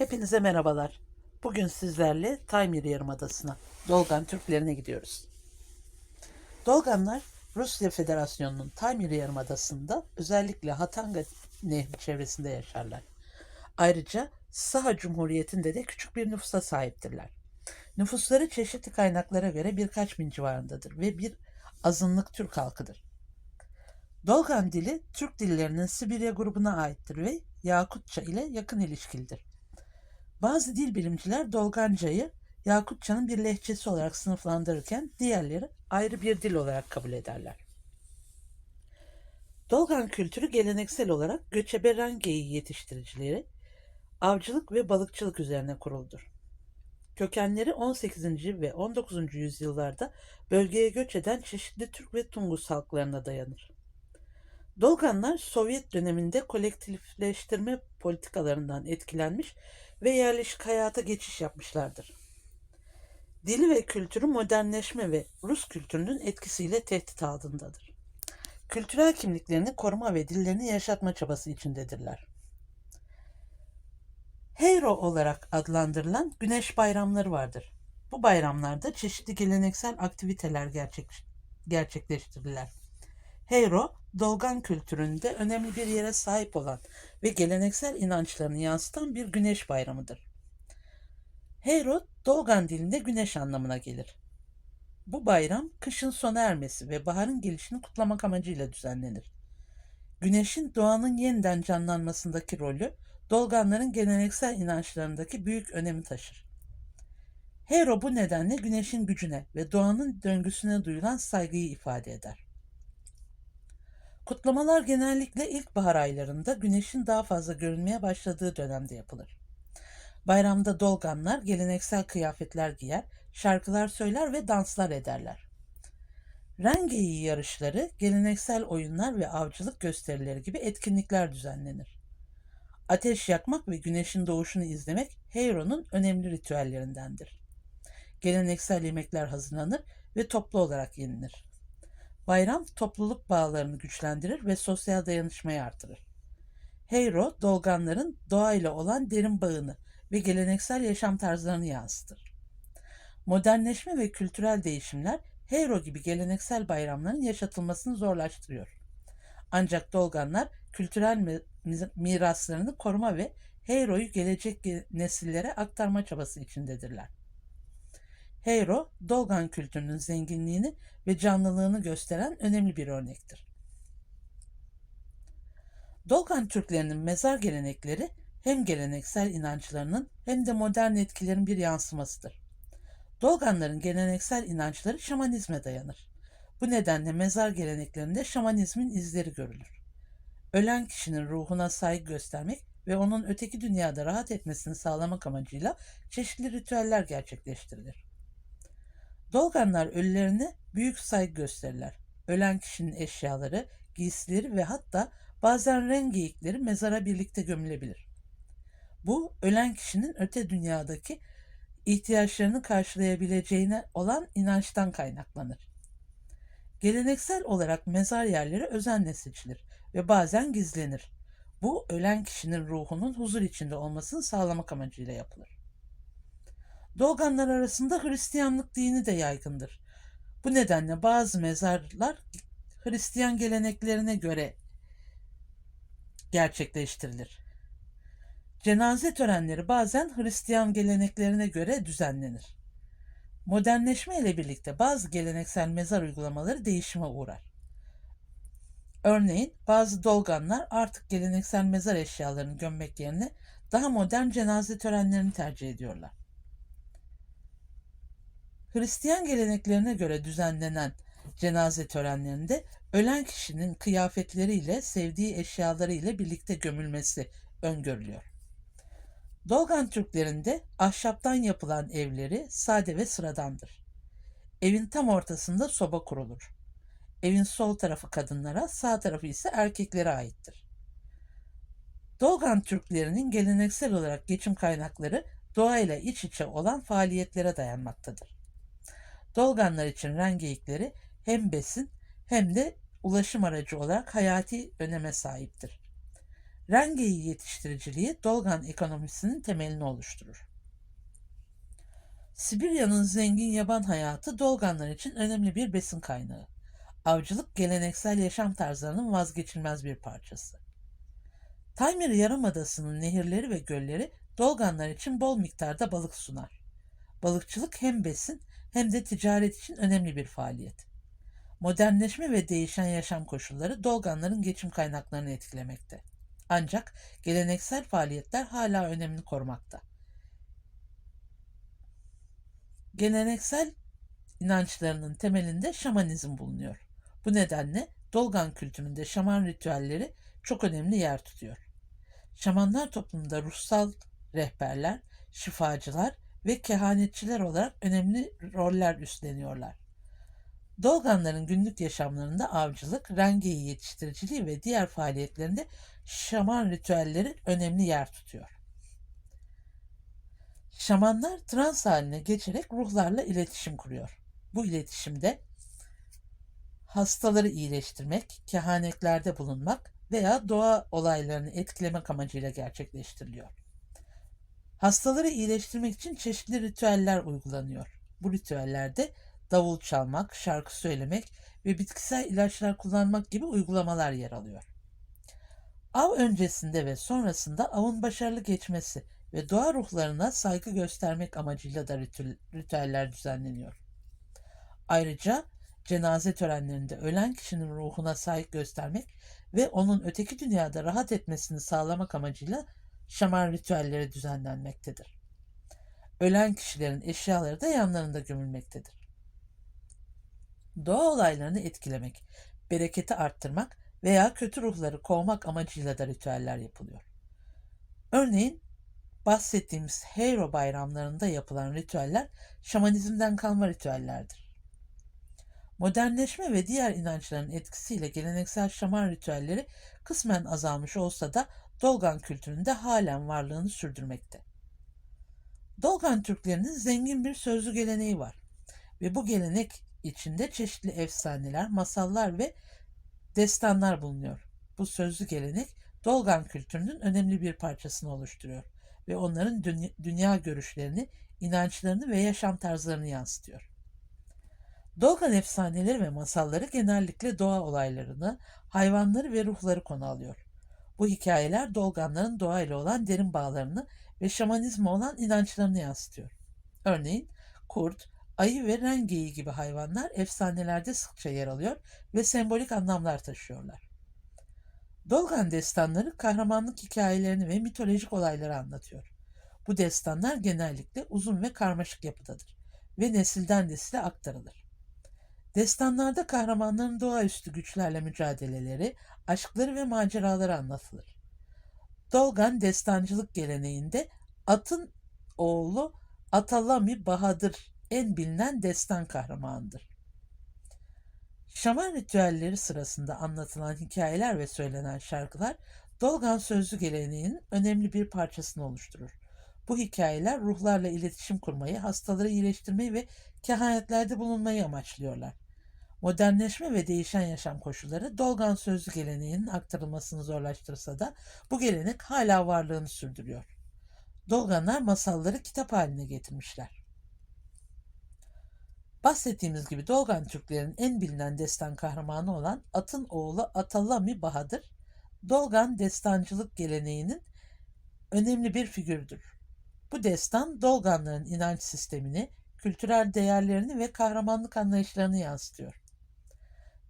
Hepinize merhabalar. Bugün sizlerle Taymir Yarımadası'na, Dolgan Türklerine gidiyoruz. Dolganlar, Rusya Federasyonu'nun Taymir Yarımadası'nda özellikle Hatanga Nehri çevresinde yaşarlar. Ayrıca Saha Cumhuriyeti'nde de küçük bir nüfusa sahiptirler. Nüfusları çeşitli kaynaklara göre birkaç bin civarındadır ve bir azınlık Türk halkıdır. Dolgan dili Türk dillerinin Sibirya grubuna aittir ve Yakutça ile yakın ilişkilidir. Bazı dil bilimciler Dolgancayı Yakutça'nın bir lehçesi olarak sınıflandırırken diğerleri ayrı bir dil olarak kabul ederler. Dolgan kültürü geleneksel olarak göçebe rengeyi yetiştiricileri, avcılık ve balıkçılık üzerine kuruldur. Kökenleri 18. ve 19. yüzyıllarda bölgeye göç eden çeşitli Türk ve Tungus halklarına dayanır. Dolganlar Sovyet döneminde kolektifleştirme politikalarından etkilenmiş ve yerleşik hayata geçiş yapmışlardır. Dili ve kültürü modernleşme ve Rus kültürünün etkisiyle tehdit altındadır. Kültürel kimliklerini koruma ve dillerini yaşatma çabası içindedirler. Heyro olarak adlandırılan güneş bayramları vardır. Bu bayramlarda çeşitli geleneksel aktiviteler gerçek, gerçekleştirirler. Heyro, Dolgan kültüründe önemli bir yere sahip olan ve geleneksel inançlarını yansıtan bir güneş bayramıdır. Heyro, Dolgan dilinde güneş anlamına gelir. Bu bayram kışın sona ermesi ve baharın gelişini kutlamak amacıyla düzenlenir. Güneşin doğanın yeniden canlanmasındaki rolü Dolganların geleneksel inançlarındaki büyük önemi taşır. Hero bu nedenle güneşin gücüne ve doğanın döngüsüne duyulan saygıyı ifade eder. Kutlamalar genellikle ilkbahar aylarında güneşin daha fazla görünmeye başladığı dönemde yapılır. Bayramda dolganlar geleneksel kıyafetler giyer, şarkılar söyler ve danslar ederler. Rengeyi yarışları, geleneksel oyunlar ve avcılık gösterileri gibi etkinlikler düzenlenir. Ateş yakmak ve güneşin doğuşunu izlemek Heyro'nun önemli ritüellerindendir. Geleneksel yemekler hazırlanır ve toplu olarak yenilir. Bayram topluluk bağlarını güçlendirir ve sosyal dayanışmayı artırır. Heyro, dolganların doğayla olan derin bağını ve geleneksel yaşam tarzlarını yansıtır. Modernleşme ve kültürel değişimler Heyro gibi geleneksel bayramların yaşatılmasını zorlaştırıyor. Ancak dolganlar kültürel miraslarını koruma ve Heyro'yu gelecek nesillere aktarma çabası içindedirler. Heyro, Dolgan kültürünün zenginliğini ve canlılığını gösteren önemli bir örnektir. Dolgan Türklerinin mezar gelenekleri hem geleneksel inançlarının hem de modern etkilerin bir yansımasıdır. Dolganların geleneksel inançları şamanizme dayanır. Bu nedenle mezar geleneklerinde şamanizmin izleri görülür. Ölen kişinin ruhuna saygı göstermek ve onun öteki dünyada rahat etmesini sağlamak amacıyla çeşitli ritüeller gerçekleştirilir. Dolganlar ölülerine büyük saygı gösterirler. Ölen kişinin eşyaları, giysileri ve hatta bazen renk geyikleri mezara birlikte gömülebilir. Bu ölen kişinin öte dünyadaki ihtiyaçlarını karşılayabileceğine olan inançtan kaynaklanır. Geleneksel olarak mezar yerleri özenle seçilir ve bazen gizlenir. Bu ölen kişinin ruhunun huzur içinde olmasını sağlamak amacıyla yapılır. Dolganlar arasında Hristiyanlık dini de yaygındır. Bu nedenle bazı mezarlar Hristiyan geleneklerine göre gerçekleştirilir. Cenaze törenleri bazen Hristiyan geleneklerine göre düzenlenir. Modernleşme ile birlikte bazı geleneksel mezar uygulamaları değişime uğrar. Örneğin bazı dolganlar artık geleneksel mezar eşyalarını gömmek yerine daha modern cenaze törenlerini tercih ediyorlar. Hristiyan geleneklerine göre düzenlenen cenaze törenlerinde ölen kişinin kıyafetleriyle, sevdiği eşyalarıyla birlikte gömülmesi öngörülüyor. Dolgan Türklerinde ahşaptan yapılan evleri sade ve sıradandır. Evin tam ortasında soba kurulur. Evin sol tarafı kadınlara, sağ tarafı ise erkeklere aittir. Dolgan Türklerinin geleneksel olarak geçim kaynakları doğayla iç içe olan faaliyetlere dayanmaktadır. Dolganlar için rengeyikleri hem besin hem de ulaşım aracı olarak hayati öneme sahiptir. Rengeyi yetiştiriciliği Dolgan ekonomisinin temelini oluşturur. Sibirya'nın zengin yaban hayatı Dolganlar için önemli bir besin kaynağı. Avcılık geleneksel yaşam tarzlarının vazgeçilmez bir parçası. Taymir Yarımadası'nın nehirleri ve gölleri Dolganlar için bol miktarda balık sunar. Balıkçılık hem besin hem de ticaret için önemli bir faaliyet. Modernleşme ve değişen yaşam koşulları Dolganların geçim kaynaklarını etkilemekte. Ancak geleneksel faaliyetler hala önemini korumakta. Geleneksel inançlarının temelinde şamanizm bulunuyor. Bu nedenle Dolgan kültüründe şaman ritüelleri çok önemli yer tutuyor. Şamanlar toplumunda ruhsal rehberler, şifacılar ve kehanetçiler olarak önemli roller üstleniyorlar. Dolganların günlük yaşamlarında avcılık, rengeyi yetiştiriciliği ve diğer faaliyetlerinde şaman ritüelleri önemli yer tutuyor. Şamanlar trans haline geçerek ruhlarla iletişim kuruyor. Bu iletişimde hastaları iyileştirmek, kehanetlerde bulunmak veya doğa olaylarını etkilemek amacıyla gerçekleştiriliyor. Hastaları iyileştirmek için çeşitli ritüeller uygulanıyor. Bu ritüellerde davul çalmak, şarkı söylemek ve bitkisel ilaçlar kullanmak gibi uygulamalar yer alıyor. Av öncesinde ve sonrasında avın başarılı geçmesi ve doğa ruhlarına saygı göstermek amacıyla da ritüeller düzenleniyor. Ayrıca cenaze törenlerinde ölen kişinin ruhuna saygı göstermek ve onun öteki dünyada rahat etmesini sağlamak amacıyla şaman ritüelleri düzenlenmektedir. Ölen kişilerin eşyaları da yanlarında gömülmektedir. Doğa olaylarını etkilemek, bereketi arttırmak veya kötü ruhları kovmak amacıyla da ritüeller yapılıyor. Örneğin bahsettiğimiz Hero bayramlarında yapılan ritüeller şamanizmden kalma ritüellerdir. Modernleşme ve diğer inançların etkisiyle geleneksel şaman ritüelleri kısmen azalmış olsa da Dolgan kültüründe halen varlığını sürdürmekte. Dolgan Türklerinin zengin bir sözlü geleneği var ve bu gelenek içinde çeşitli efsaneler, masallar ve destanlar bulunuyor. Bu sözlü gelenek Dolgan kültürünün önemli bir parçasını oluşturuyor ve onların dünya, görüşlerini, inançlarını ve yaşam tarzlarını yansıtıyor. Dolgan efsaneleri ve masalları genellikle doğa olaylarını, hayvanları ve ruhları konu alıyor. Bu hikayeler Dolganların doğayla olan derin bağlarını ve şamanizme olan inançlarını yansıtıyor. Örneğin kurt, ayı ve rengeyi gibi hayvanlar efsanelerde sıkça yer alıyor ve sembolik anlamlar taşıyorlar. Dolgan destanları kahramanlık hikayelerini ve mitolojik olayları anlatıyor. Bu destanlar genellikle uzun ve karmaşık yapıdadır ve nesilden nesile aktarılır. Destanlarda kahramanların doğaüstü güçlerle mücadeleleri, aşkları ve maceraları anlatılır. Dolgan destancılık geleneğinde atın oğlu Atalami Bahadır en bilinen destan kahramanıdır. Şaman ritüelleri sırasında anlatılan hikayeler ve söylenen şarkılar Dolgan sözlü geleneğinin önemli bir parçasını oluşturur. Bu hikayeler ruhlarla iletişim kurmayı, hastaları iyileştirmeyi ve kehanetlerde bulunmayı amaçlıyorlar. Modernleşme ve değişen yaşam koşulları Dolgan sözlü geleneğinin aktarılmasını zorlaştırsa da bu gelenek hala varlığını sürdürüyor. Dolganlar masalları kitap haline getirmişler. Bahsettiğimiz gibi Dolgan Türklerin en bilinen destan kahramanı olan atın oğlu Atalami Bahadır, Dolgan destancılık geleneğinin önemli bir figürdür. Bu destan Dolganların inanç sistemini, kültürel değerlerini ve kahramanlık anlayışlarını yansıtıyor.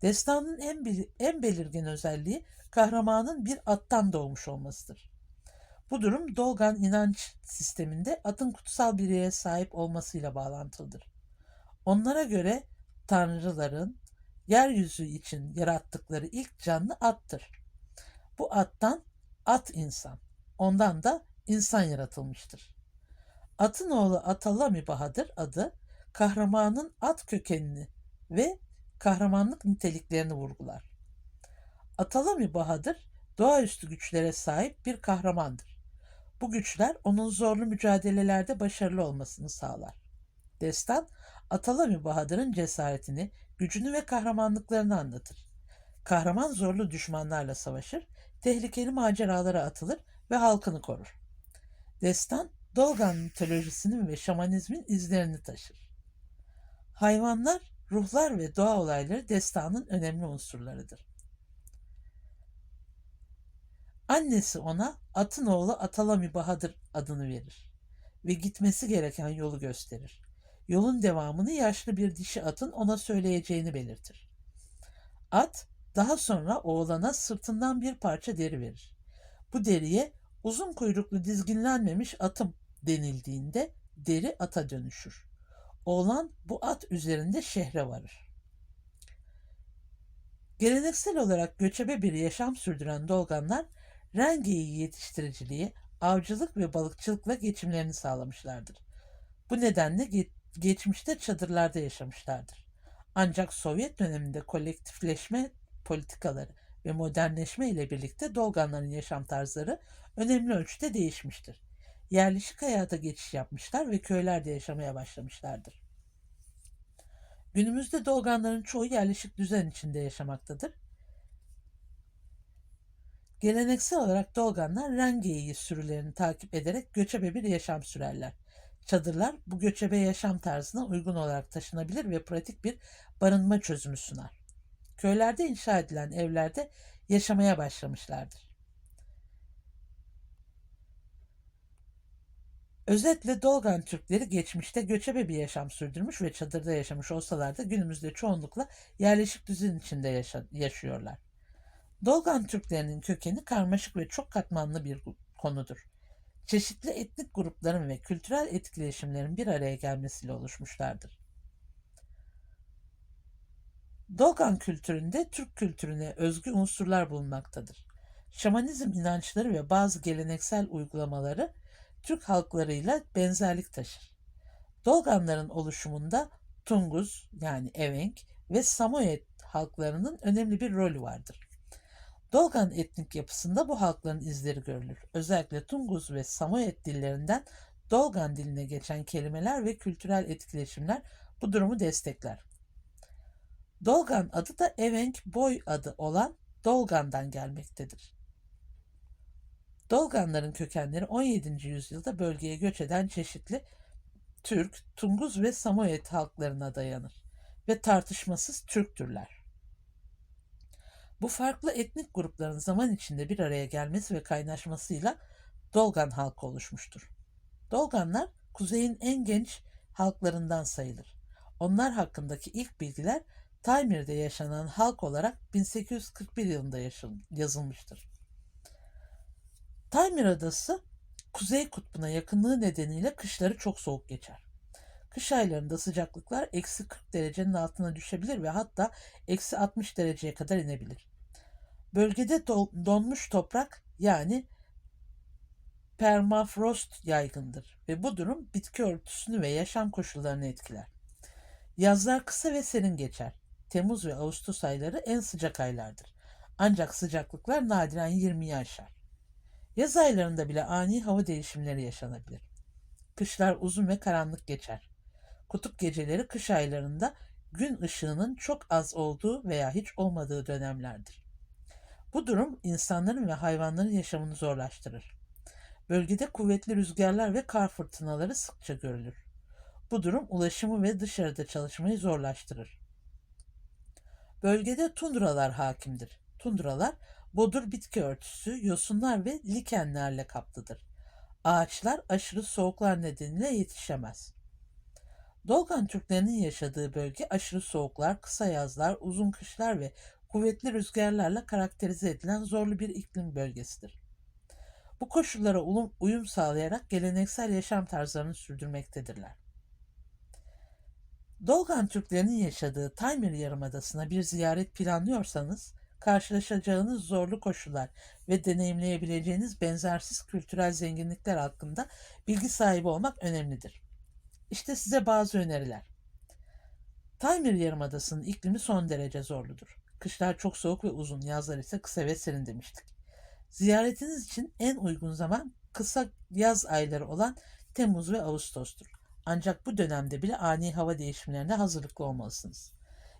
Destanın en, en belirgin özelliği kahramanın bir attan doğmuş olmasıdır. Bu durum Dolgan inanç sisteminde atın kutsal bir sahip olmasıyla bağlantılıdır. Onlara göre tanrıların yeryüzü için yarattıkları ilk canlı attır. Bu attan at insan, ondan da insan yaratılmıştır. Atın oğlu Atalami Bahadır adı kahramanın at kökenini ve kahramanlık niteliklerini vurgular. Atalami Bahadır doğaüstü güçlere sahip bir kahramandır. Bu güçler onun zorlu mücadelelerde başarılı olmasını sağlar. Destan, Atalami Bahadır'ın cesaretini, gücünü ve kahramanlıklarını anlatır. Kahraman zorlu düşmanlarla savaşır, tehlikeli maceralara atılır ve halkını korur. Destan, Dolgan mitolojisinin ve şamanizmin izlerini taşır. Hayvanlar, ruhlar ve doğa olayları destanın önemli unsurlarıdır. Annesi ona atın oğlu Atalami Bahadır adını verir ve gitmesi gereken yolu gösterir. Yolun devamını yaşlı bir dişi atın ona söyleyeceğini belirtir. At daha sonra oğlana sırtından bir parça deri verir. Bu deriye uzun kuyruklu dizginlenmemiş atım denildiğinde deri ata dönüşür. Oğlan bu at üzerinde şehre varır. Geleneksel olarak göçebe bir yaşam sürdüren Dolganlar rengeyi yetiştiriciliği, avcılık ve balıkçılıkla geçimlerini sağlamışlardır. Bu nedenle ge- geçmişte çadırlarda yaşamışlardır. Ancak Sovyet döneminde kolektifleşme politikaları ve modernleşme ile birlikte Dolganların yaşam tarzları önemli ölçüde değişmiştir. Yerleşik hayata geçiş yapmışlar ve köylerde yaşamaya başlamışlardır. Günümüzde Dolganların çoğu yerleşik düzen içinde yaşamaktadır. Geleneksel olarak Dolganlar Rengeyi sürülerini takip ederek göçebe bir yaşam sürerler. Çadırlar bu göçebe yaşam tarzına uygun olarak taşınabilir ve pratik bir barınma çözümü sunar. Köylerde inşa edilen evlerde yaşamaya başlamışlardır. Özetle Dolgan Türkleri geçmişte göçebe bir yaşam sürdürmüş ve çadırda yaşamış olsalar da günümüzde çoğunlukla yerleşik düzen içinde yaşa- yaşıyorlar. Dolgan Türklerinin kökeni karmaşık ve çok katmanlı bir konudur. Çeşitli etnik grupların ve kültürel etkileşimlerin bir araya gelmesiyle oluşmuşlardır. Dolgan kültüründe Türk kültürüne özgü unsurlar bulunmaktadır. Şamanizm inançları ve bazı geleneksel uygulamaları Türk halklarıyla benzerlik taşır. Dolganların oluşumunda Tunguz yani Evenk ve Samoyed halklarının önemli bir rolü vardır. Dolgan etnik yapısında bu halkların izleri görülür. Özellikle Tunguz ve Samoyed dillerinden Dolgan diline geçen kelimeler ve kültürel etkileşimler bu durumu destekler. Dolgan adı da Evenk boy adı olan Dolgan'dan gelmektedir. Dolganların kökenleri 17. yüzyılda bölgeye göç eden çeşitli Türk, Tunguz ve Samoyed halklarına dayanır ve tartışmasız Türktürler. Bu farklı etnik grupların zaman içinde bir araya gelmesi ve kaynaşmasıyla Dolgan halkı oluşmuştur. Dolganlar kuzeyin en genç halklarından sayılır. Onlar hakkındaki ilk bilgiler Taymir'de yaşanan halk olarak 1841 yılında yazılmıştır. Taymir Adası Kuzey Kutbu'na yakınlığı nedeniyle kışları çok soğuk geçer. Kış aylarında sıcaklıklar eksi 40 derecenin altına düşebilir ve hatta eksi 60 dereceye kadar inebilir. Bölgede donmuş toprak yani permafrost yaygındır ve bu durum bitki örtüsünü ve yaşam koşullarını etkiler. Yazlar kısa ve serin geçer. Temmuz ve Ağustos ayları en sıcak aylardır. Ancak sıcaklıklar nadiren 20'yi aşar. Yaz aylarında bile ani hava değişimleri yaşanabilir. Kışlar uzun ve karanlık geçer. Kutup geceleri kış aylarında gün ışığının çok az olduğu veya hiç olmadığı dönemlerdir. Bu durum insanların ve hayvanların yaşamını zorlaştırır. Bölgede kuvvetli rüzgarlar ve kar fırtınaları sıkça görülür. Bu durum ulaşımı ve dışarıda çalışmayı zorlaştırır. Bölgede tundralar hakimdir. Tundralar bodur bitki örtüsü, yosunlar ve likenlerle kaplıdır. Ağaçlar aşırı soğuklar nedeniyle yetişemez. Dolgan Türklerinin yaşadığı bölge aşırı soğuklar, kısa yazlar, uzun kışlar ve kuvvetli rüzgarlarla karakterize edilen zorlu bir iklim bölgesidir. Bu koşullara uyum sağlayarak geleneksel yaşam tarzlarını sürdürmektedirler. Dolgan Türklerinin yaşadığı Taymir Yarımadası'na bir ziyaret planlıyorsanız, karşılaşacağınız zorlu koşullar ve deneyimleyebileceğiniz benzersiz kültürel zenginlikler hakkında bilgi sahibi olmak önemlidir. İşte size bazı öneriler. Taymir Yarımadası'nın iklimi son derece zorludur. Kışlar çok soğuk ve uzun, yazlar ise kısa ve serin demiştik. Ziyaretiniz için en uygun zaman kısa yaz ayları olan Temmuz ve Ağustos'tur. Ancak bu dönemde bile ani hava değişimlerine hazırlıklı olmalısınız.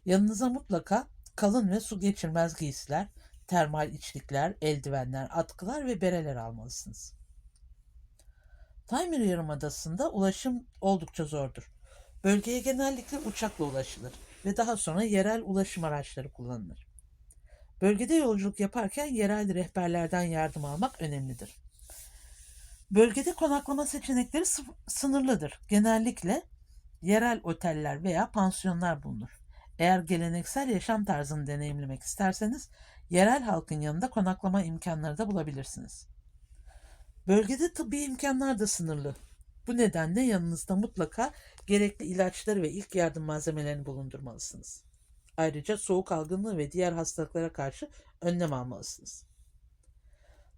Yanınıza mutlaka kalın ve su geçirmez giysiler, termal içlikler, eldivenler, atkılar ve bereler almalısınız. Taymir Yarımadası'nda ulaşım oldukça zordur. Bölgeye genellikle uçakla ulaşılır ve daha sonra yerel ulaşım araçları kullanılır. Bölgede yolculuk yaparken yerel rehberlerden yardım almak önemlidir. Bölgede konaklama seçenekleri sı- sınırlıdır. Genellikle yerel oteller veya pansiyonlar bulunur. Eğer geleneksel yaşam tarzını deneyimlemek isterseniz yerel halkın yanında konaklama imkanları da bulabilirsiniz. Bölgede tıbbi imkanlar da sınırlı. Bu nedenle yanınızda mutlaka gerekli ilaçları ve ilk yardım malzemelerini bulundurmalısınız. Ayrıca soğuk algınlığı ve diğer hastalıklara karşı önlem almalısınız.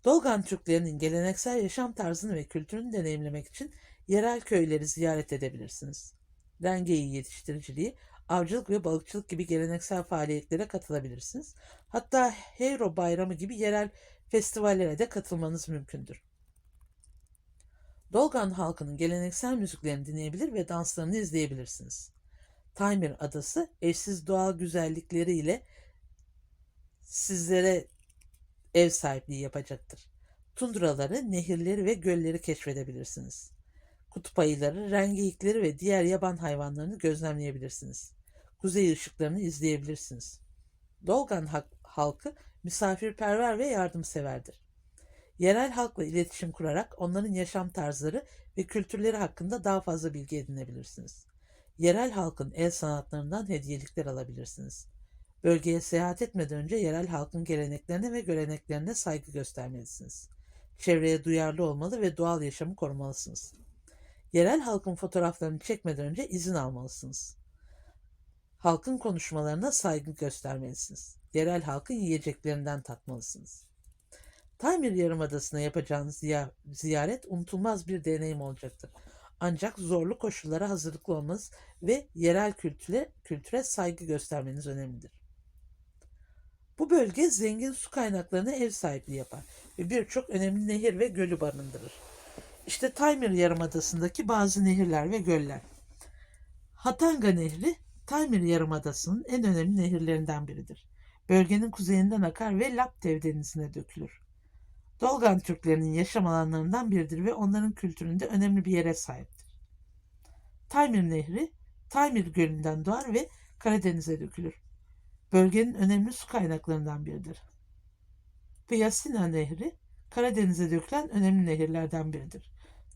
Dolgan Türklerinin geleneksel yaşam tarzını ve kültürünü deneyimlemek için yerel köyleri ziyaret edebilirsiniz. Rengeyi yetiştiriciliği, avcılık ve balıkçılık gibi geleneksel faaliyetlere katılabilirsiniz. Hatta Heyro Bayramı gibi yerel festivallere de katılmanız mümkündür. Dolgan halkının geleneksel müziklerini dinleyebilir ve danslarını izleyebilirsiniz. Taymir Adası eşsiz doğal güzellikleriyle sizlere ev sahipliği yapacaktır. Tundraları, nehirleri ve gölleri keşfedebilirsiniz. Kutup ayıları, rengeyikleri ve diğer yaban hayvanlarını gözlemleyebilirsiniz. Kuzey ışıklarını izleyebilirsiniz. Dolgan ha- halkı misafirperver ve yardımseverdir. Yerel halkla iletişim kurarak onların yaşam tarzları ve kültürleri hakkında daha fazla bilgi edinebilirsiniz. Yerel halkın el sanatlarından hediyelikler alabilirsiniz. Bölgeye seyahat etmeden önce yerel halkın geleneklerine ve göreneklerine saygı göstermelisiniz. Çevreye duyarlı olmalı ve doğal yaşamı korumalısınız. Yerel halkın fotoğraflarını çekmeden önce izin almalısınız. Halkın konuşmalarına saygı göstermelisiniz. Yerel halkın yiyeceklerinden tatmalısınız. Taymir Yarımadası'na yapacağınız ziya- ziyaret unutulmaz bir deneyim olacaktır. Ancak zorlu koşullara hazırlıklı olmanız ve yerel kültüre, kültüre saygı göstermeniz önemlidir. Bu bölge zengin su kaynaklarına ev sahipliği yapar ve birçok önemli nehir ve gölü barındırır. İşte Taymir Yarımadası'ndaki bazı nehirler ve göller. Hatanga Nehri, Taymir Yarımadası'nın en önemli nehirlerinden biridir. Bölgenin kuzeyinden akar ve Laptev denizine dökülür. Dolgan Türklerinin yaşam alanlarından biridir ve onların kültüründe önemli bir yere sahiptir. Taymir Nehri, Taymir Gölü'nden doğar ve Karadeniz'e dökülür. Bölgenin önemli su kaynaklarından biridir. Piyasina Nehri, Karadeniz'e dökülen önemli nehirlerden biridir.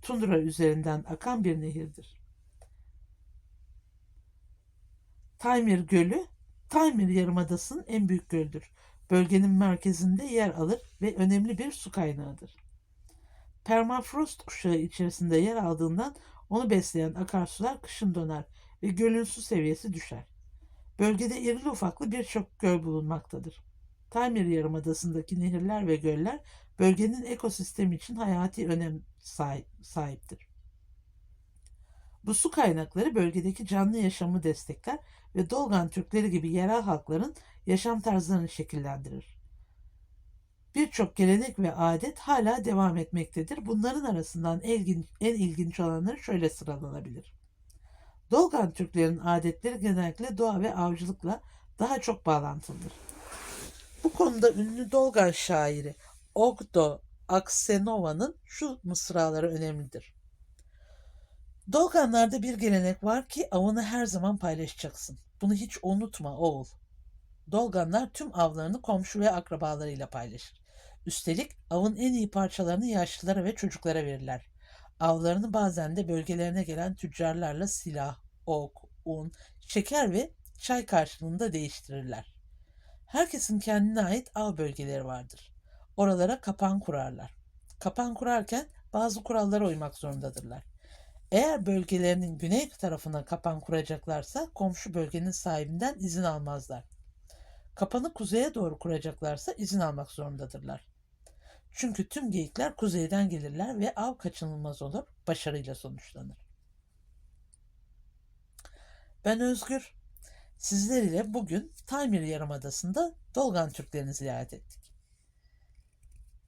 Tundra üzerinden akan bir nehirdir. Taymir Gölü, Taymir Yarımadası'nın en büyük gölüdür. Bölgenin merkezinde yer alır ve önemli bir su kaynağıdır. Permafrost kuşağı içerisinde yer aldığından onu besleyen akarsular kışın donar ve gölün su seviyesi düşer. Bölgede irili ufaklı birçok göl bulunmaktadır. Taymir Yarımadası'ndaki nehirler ve göller bölgenin ekosistemi için hayati önem sahip, sahiptir. Bu su kaynakları bölgedeki canlı yaşamı destekler ve Dolgan Türkleri gibi yerel halkların yaşam tarzlarını şekillendirir. Birçok gelenek ve adet hala devam etmektedir. Bunların arasından en ilginç olanları şöyle sıralanabilir. Dolgan Türklerin adetleri genellikle doğa ve avcılıkla daha çok bağlantılıdır. Bu konuda ünlü Dolgan şairi Ogdo Aksenova'nın şu mısraları önemlidir. Dolganlarda bir gelenek var ki avını her zaman paylaşacaksın. Bunu hiç unutma oğul. Dolganlar tüm avlarını komşu ve akrabalarıyla paylaşır. Üstelik avın en iyi parçalarını yaşlılara ve çocuklara verirler. Avlarını bazen de bölgelerine gelen tüccarlarla silah, ok, un, şeker ve çay karşılığında değiştirirler. Herkesin kendine ait av bölgeleri vardır. Oralara kapan kurarlar. Kapan kurarken bazı kurallara uymak zorundadırlar. Eğer bölgelerinin güney tarafına kapan kuracaklarsa komşu bölgenin sahibinden izin almazlar. Kapanı kuzeye doğru kuracaklarsa izin almak zorundadırlar. Çünkü tüm geyikler kuzeyden gelirler ve av kaçınılmaz olur, başarıyla sonuçlanır. Ben Özgür. Sizler ile bugün Taymir Yarımadası'nda Dolgan Türklerini ziyaret ettik.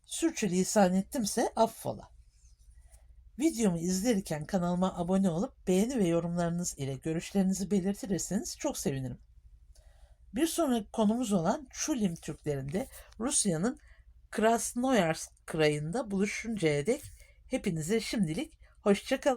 Sürçülisan ettimse affola. Videomu izlerken kanalıma abone olup beğeni ve yorumlarınız ile görüşlerinizi belirtirseniz çok sevinirim. Bir sonraki konumuz olan Çulim Türklerinde Rusya'nın Krasnoyarsk krayında buluşuncaya dek hepinize şimdilik hoşçakalın.